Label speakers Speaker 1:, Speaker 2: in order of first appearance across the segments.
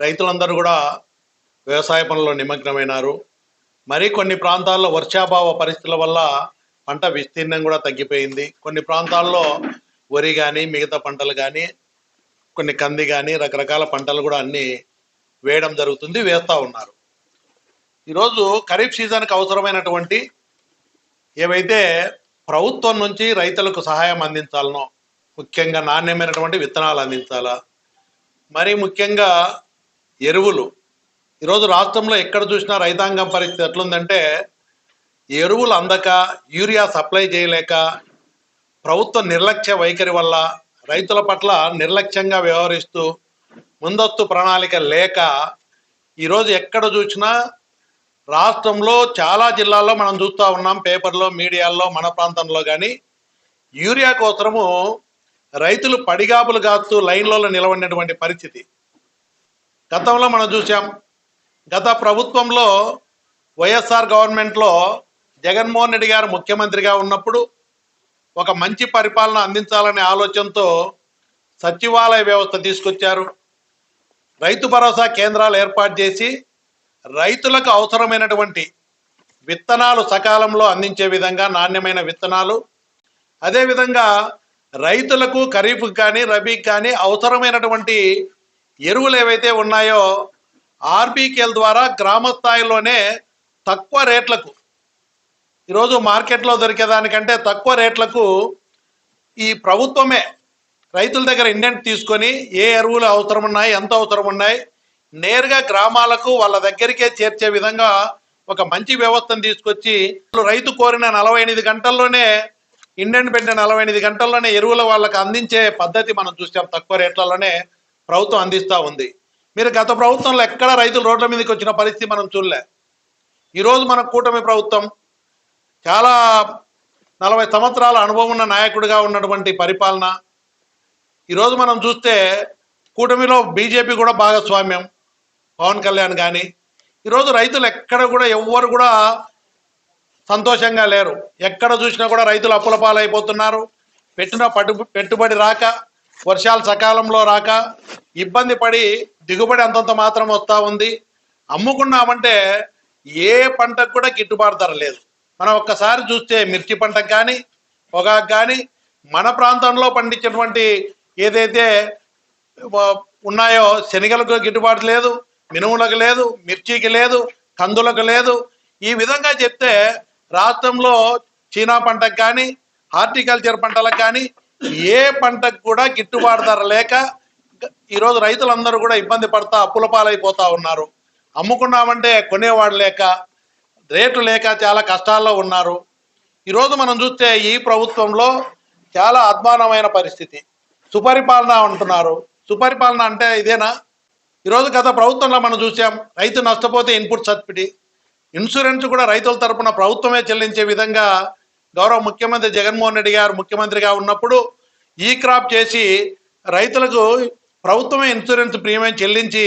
Speaker 1: రైతులందరూ కూడా వ్యవసాయ పనుల్లో నిమగ్నమైనారు. మరి కొన్ని ప్రాంతాల్లో వర్షాభావ పరిస్థితుల వల్ల పంట విస్తీర్ణం కూడా తగ్గిపోయింది. కొన్ని ప్రాంతాల్లో వరి కానీ మిగతా పంటలు కానీ కొన్ని కంది కానీ రకరకాల పంటలు కూడా అన్నీ వేయడం జరుగుతుంది వేస్తూ ఉన్నారు. ఈరోజు ఖరీఫ్ సీజన్కి అవసరమైనటువంటి ఏవైతే ప్రభుత్వం నుంచి రైతులకు సహాయం అందించాలనో ముఖ్యంగా నాణ్యమైనటువంటి విత్తనాలు అందించాలా? మరి ముఖ్యంగా ఎరువులు. ఈరోజు రాష్ట్రంలో ఎక్కడ చూసినా రైతాంగం పరిస్థితి ఎట్లుందంటే ఎరువులు అందక యూరియా సప్లై చేయలేక ప్రభుత్వ నిర్లక్ష్య వైఖరి వల్ల రైతుల పట్ల నిర్లక్ష్యంగా వ్యవహరిస్తూ ముందస్తు ప్రణాళిక లేక ఈరోజు ఎక్కడ చూసినా రాష్ట్రంలో చాలా జిల్లాల్లో మనం చూస్తూ ఉన్నాం పేపర్లో మీడియాల్లో మన ప్రాంతంలో కానీ యూరియా కోసము రైతులు పడిగాపులు కాస్తూ లైన్లలో నిలబడినటువంటి పరిస్థితి. గతంలో మనం చూసాం గత ప్రభుత్వంలో వైఎస్ఆర్ గవర్నమెంట్లో జగన్మోహన్ రెడ్డి గారు ముఖ్యమంత్రిగా ఉన్నప్పుడు ఒక మంచి పరిపాలన అందించాలనే ఆలోచనతో సచివాలయ వ్యవస్థ తీసుకొచ్చారు. రైతు భరోసా కేంద్రాలు ఏర్పాటు చేసి రైతులకు అవసరమైనటువంటి విత్తనాలు సకాలంలో అందించే విధంగా నాణ్యమైన విత్తనాలు అదేవిధంగా రైతులకు ఖరీఫ్ కానీ రబీకి కానీ అవసరమైనటువంటి ఎరువులు ఏవైతే ఉన్నాయో ఆర్బీకేల్ ద్వారా గ్రామ స్థాయిలోనే తక్కువ రేట్లకు ఈరోజు మార్కెట్లో దొరికేదానికంటే తక్కువ రేట్లకు ఈ ప్రభుత్వమే రైతుల దగ్గర ఇండెంట్ తీసుకొని ఏ ఎరువులు అవసరం ఉన్నాయి ఎంత అవసరం ఉన్నాయి నేరుగా గ్రామాలకు వాళ్ళ దగ్గరికే చేర్చే విధంగా ఒక మంచి వ్యవస్థను తీసుకొచ్చి రైతు కోరిన నలభై ఎనిమిది గంటల్లోనే ఇండెంట్ పెట్టిన నలభై ఎనిమిది గంటల్లోనే ఎరువులు వాళ్ళకి అందించే పద్ధతి మనం చూసాం తక్కువ రేట్లలోనే. ప్రభుత్వం అందిస్తూ ఉంది. మీరు గత ప్రభుత్వంలో ఎక్కడ రైతులు రోడ్ల మీదకి వచ్చిన పరిస్థితి మనం చూడలే. ఈరోజు మన కూటమి ప్రభుత్వం చాలా నలభై సంవత్సరాల అనుభవం ఉన్న నాయకుడిగా ఉన్నటువంటి పరిపాలన. ఈరోజు మనం చూస్తే కూటమిలో బీజేపీ కూడా భాగస్వామ్యం. పవన్ కళ్యాణ్ కానీ ఈరోజు రైతులు ఎక్కడ కూడా ఎవ్వరు కూడా సంతోషంగా లేరు. ఎక్కడ చూసినా కూడా రైతులు అప్పుల పాలైపోతున్నారు. పెట్టిన పట్టు పెట్టుబడి రాక వర్షాలు సకాలంలో రాక ఇబ్బంది పడి దిగుబడి అంతంత మాత్రం వస్తూ ఉంది. అమ్ముకున్నామంటే ఏ పంటకు కూడా గిట్టుబాటు ధర లేదు. మనం ఒక్కసారి చూస్తే మిర్చి పంటకు కానీ పొగాకు కానీ మన ప్రాంతంలో పండించినటువంటి ఏదైతే ఉన్నాయో శనగలకు గిట్టుబాటు లేదు మినుములకు లేదు మిర్చికి లేదు కందులకు లేదు. ఈ విధంగా చెప్తే రాష్ట్రంలో చీనా పంటకు కానీ హార్టికల్చర్ పంటలకు కానీ ఏ పంటకు కూడా గిట్టుబాటు ధర లేక ఈరోజు రైతులందరూ కూడా ఇబ్బంది పడతా అప్పుల పాలైపోతా ఉన్నారు. అమ్ముకున్నామంటే కొనేవాడు లేక రేటు లేక చాలా కష్టాల్లో ఉన్నారు. ఈరోజు మనం చూస్తే ఈ ప్రభుత్వంలో చాలా అద్మానమైన పరిస్థితి. సుపరిపాలన అంటున్నారు. సుపరిపాలన అంటే ఇదేనా? ఈరోజు గత ప్రభుత్వంలో మనం చూసాం రైతు నష్టపోతే ఇన్పుట్ సబ్సిడీ. ఇన్సూరెన్స్ కూడా రైతుల తరపున ప్రభుత్వమే చెల్లించే విధంగా గౌరవ ముఖ్యమంత్రి జగన్మోహన్ రెడ్డి గారు ముఖ్యమంత్రిగా ఉన్నప్పుడు ఈ క్రాప్ చేసి రైతులకు ప్రభుత్వమే ఇన్సూరెన్స్ ప్రీమియం చెల్లించి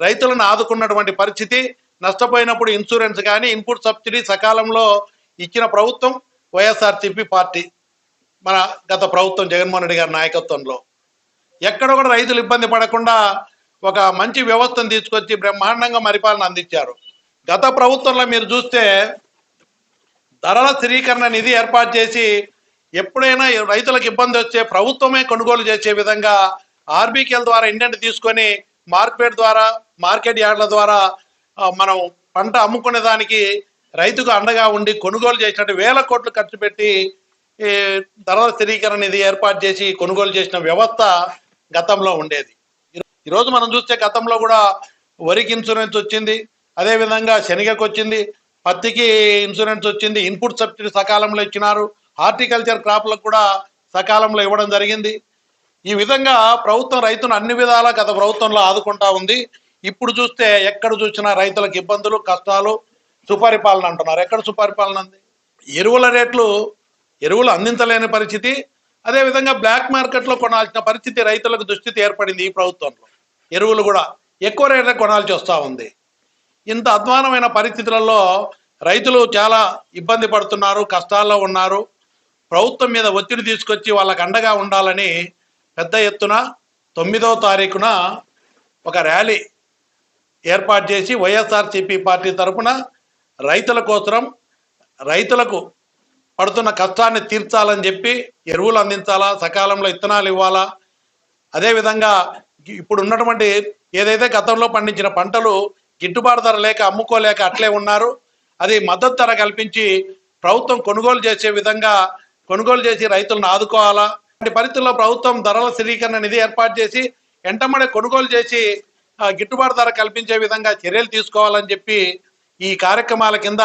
Speaker 1: రైతులను ఆదుకున్నటువంటి పరిస్థితి నష్టపోయినప్పుడు ఇన్సూరెన్స్ కానీ ఇన్పుట్ సబ్సిడీ సకాలంలో ఇచ్చిన ప్రభుత్వం వైఎస్ఆర్సీపీ పార్టీ మన గత ప్రభుత్వం జగన్మోహన్ రెడ్డి గారి నాయకత్వంలో. ఎక్కడ కూడా రైతులు ఇబ్బంది పడకుండా ఒక మంచి వ్యవస్థను తీసుకొచ్చి బ్రహ్మాండంగా పరిపాలన అందించారు. గత ప్రభుత్వంలో మీరు చూస్తే ధరల స్థిరీకరణ నిధి ఏర్పాటు చేసి ఎప్పుడైనా రైతులకు ఇబ్బంది వచ్చే ప్రభుత్వమే కొనుగోలు చేసే విధంగా ఆర్బీకేల ద్వారా ఇండెంట్ తీసుకొని మార్కెట్ ద్వారా మార్కెట్ యార్డ్ల ద్వారా మనం పంట అమ్ముకునే దానికి రైతుకు అండగా ఉండి కొనుగోలు చేసినట్టు వేల కోట్లు ఖర్చు పెట్టి ధరల స్థిరీకరణ నిధి ఏర్పాటు చేసి కొనుగోలు చేసిన వ్యవస్థ గతంలో ఉండేది. ఈరోజు మనం చూస్తే గతంలో కూడా వరికి ఇన్సూరెన్స్ వచ్చింది అదే విధంగా శనగకు వచ్చింది పత్తికి ఇన్సూరెన్స్ వచ్చింది ఇన్పుట్ సబ్సిడీ సకాలంలో ఇచ్చినారు హార్టికల్చర్ క్రాప్లకు కూడా సకాలంలో ఇవ్వడం జరిగింది. ఈ విధంగా ప్రభుత్వం రైతును అన్ని విధాలా గత ప్రభుత్వంలో ఆదుకుంటా ఉంది. ఇప్పుడు చూస్తే ఎక్కడ చూసినా రైతులకు ఇబ్బందులు కష్టాలు సుపరిపాలన అంటున్నారు. ఎక్కడ సుపరిపాలన ఉంది ఎరువుల రేట్లు ఎరువులు అందించలేని పరిస్థితి. అదేవిధంగా బ్లాక్ మార్కెట్లో కొనాల్సిన పరిస్థితి రైతులకు దుస్థితి ఏర్పడింది ఈ ప్రభుత్వంలో. ఎరువులు కూడా ఎక్కువ రేట్లకు కొనాల్సి వస్తూ ఉంది. ఇంత అధ్వానమైన పరిస్థితులలో రైతులు చాలా ఇబ్బంది పడుతున్నారు కష్టాల్లో ఉన్నారు. ప్రభుత్వం మీద ఒత్తిడి తీసుకొచ్చి వాళ్ళకు అండగా ఉండాలని పెద్ద ఎత్తున తొమ్మిదవ తారీఖున ఒక ర్యాలీ ఏర్పాటు చేసి వైఎస్ఆర్సీపీ పార్టీ తరఫున రైతుల కోసం రైతులకు పడుతున్న కష్టాన్ని తీర్చాలని చెప్పి ఎరువులు అందించాలా సకాలంలో ఇత్తనాలు ఇవ్వాలా? అదేవిధంగా ఇప్పుడు ఉన్నటువంటి ఏదైతే గతంలో పండించిన పంటలు గిట్టుబాటు ధర లేక అమ్ముకోలేక అట్లే ఉన్నారు. అది మద్దతు ధర కల్పించి ప్రభుత్వం కొనుగోలు చేసే విధంగా కొనుగోలు చేసి రైతులను ఆదుకోవాలా? ఇలాంటి పరిస్థితుల్లో ప్రభుత్వం ధరల స్థిరీకరణ నిధి ఏర్పాటు చేసి ఎంటమ్మడే కొనుగోలు చేసి గిట్టుబాటు ధర కల్పించే విధంగా చర్యలు తీసుకోవాలని చెప్పి ఈ కార్యక్రమాల కింద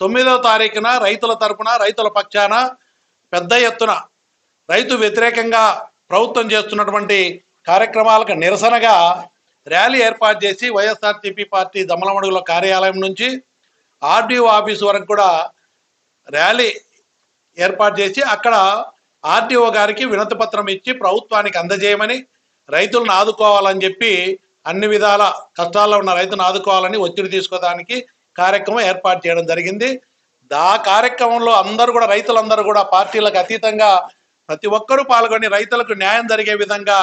Speaker 1: తొమ్మిదవ తారీఖున రైతుల తరపున రైతుల పక్షాన పెద్ద ఎత్తున రైతు వ్యతిరేకంగా ప్రభుత్వం చేస్తున్నటువంటి కార్యక్రమాలకు నిరసనగా ర్యాలీ ఏర్పాటు చేసి వైఎస్ఆర్సీపీ పార్టీ దమలమడుగుల కార్యాలయం నుంచి ఆర్డీఓ ఆఫీస్ వరకు కూడా ర్యాలీ ఏర్పాటు చేసి అక్కడ ఆర్డీఓ గారికి వినతి పత్రం ఇచ్చి ప్రభుత్వానికి అందజేయమని రైతులను ఆదుకోవాలని చెప్పి అన్ని విధాల కష్టాల్లో ఉన్న రైతును ఆదుకోవాలని ఒత్తిడి తీసుకోవడానికి కార్యక్రమం ఏర్పాటు చేయడం జరిగింది. ఆ కార్యక్రమంలో అందరూ కూడా రైతులందరూ కూడా పార్టీలకు అతీతంగా ప్రతి ఒక్కరూ పాల్గొని రైతులకు న్యాయం జరిగే విధంగా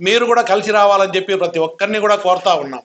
Speaker 1: మీరు కూడా కలిసి రావాలని చెప్పి ప్రతి ఒక్కరిని కూడా కోరుతా ఉన్నాం.